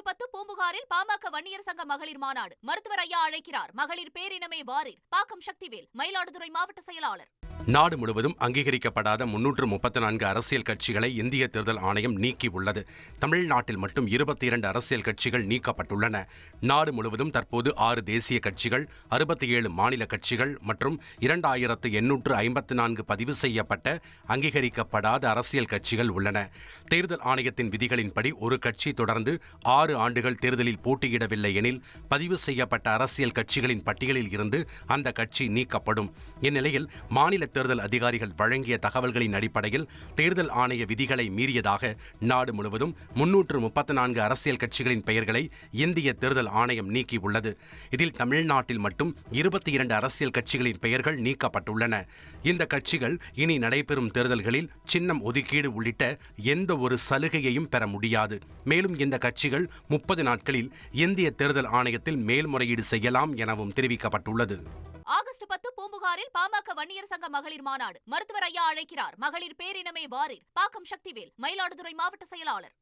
August பத்து பூம்புகாரில் பாமக வன்னியர் சங்க மகளிர் மாநாடு. மருத்துவர் ஐயா அழைக்கிறார். மகளிர் பேரினமே வாரீர். பாக்கம் சக்திவேல் மயிலாடுதுறை மாவட்ட செயலாளர். நாடு முழுவதும் அங்கீகரிக்கப்படாத முன்னூற்று முப்பத்தி நான்கு அரசியல் கட்சிகளை இந்திய தேர்தல் ஆணையம் நீக்கியுள்ளது. தமிழ்நாட்டில் மட்டும் இருபத்தி இரண்டு அரசியல் கட்சிகள் நீக்கப்பட்டுள்ளன. நாடு முழுவதும் தற்போது ஆறு தேசிய கட்சிகள் அறுபத்தி ஏழு மாநில கட்சிகள் மற்றும் இரண்டாயிரத்து எண்ணூற்று ஐம்பத்து நான்கு பதிவு செய்யப்பட்ட அங்கீகரிக்கப்படாத அரசியல் கட்சிகள் உள்ளன. தேர்தல் ஆணையத்தின் விதிகளின்படி ஒரு கட்சி தொடர்ந்து ஆறு ஆண்டுகள் தேர்தலில் போட்டியிடவில்லை எனில் பதிவு செய்யப்பட்ட அரசியல் கட்சிகளின் பட்டியலில் இருந்து அந்த கட்சி நீக்கப்படும். இந்நிலையில் மாநில தேர்தல் அதிகாரிகள் வழங்கிய தகவல்களின் அடிப்படையில் தேர்தல் ஆணைய விதிகளை மீறியதாக நாடு முழுவதும் முன்னூற்று முப்பத்தி நான்கு அரசியல் கட்சிகளின் பெயர்களை இந்திய தேர்தல் ஆணையம் நீக்கியுள்ளது. இதில் தமிழ்நாட்டில் மட்டும் இருபத்தி இரண்டு அரசியல் கட்சிகளின் பெயர்கள் நீக்கப்பட்டுள்ளன. இந்த கட்சிகள் இனி நடைபெறும் தேர்தல்களில் சின்னம் ஒதுக்கீடு உள்ளிட்ட எந்த ஒரு சலுகையையும் பெற முடியாது. மேலும் இந்த கட்சிகள் முப்பது நாட்களில் இந்திய தேர்தல் ஆணையத்தில் மேல்முறையீடு செய்யலாம் எனவும் தெரிவிக்கப்பட்டுள்ளது. பூம்புகாரில் பாமக வன்னியர் சங்க மகளிர் மாநாடு. மருத்துவர் ஐயா அழைக்கிறார். மகளிர் பேரினமே வாரீர். பாக்கம் சக்திவேல் மயிலாடுதுறை மாவட்ட செயலாளர்.